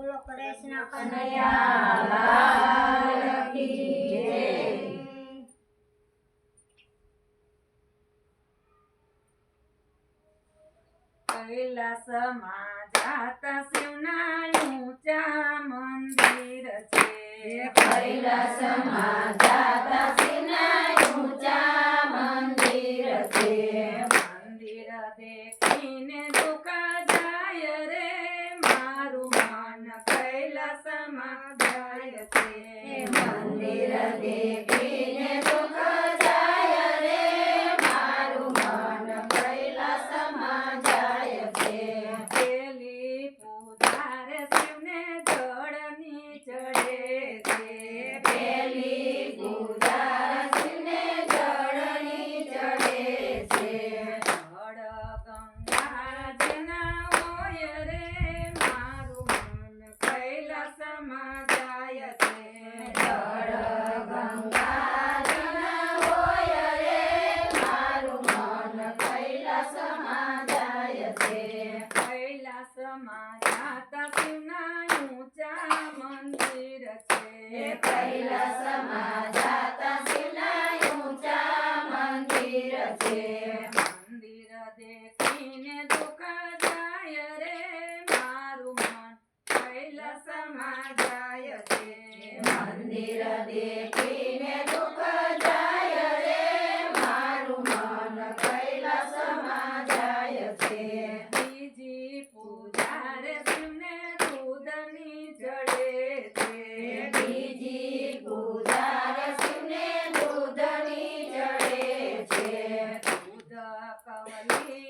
બોલો કૃષ્ણ કૈલાસમાં જાતા શિવના ઊંચા મંદિર છે. કૈલાસમાં જાતા શિવ સમાધાય છે મંદિર દેવીને તો મંદિર છે કૈલાસ માતા મંદિર છે મંદિર દેખીને દુઃખ જાય મારું મન જાય છે મંદિર દેખીને દુઃખ Pascal and me.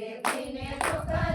Deus me é tocando.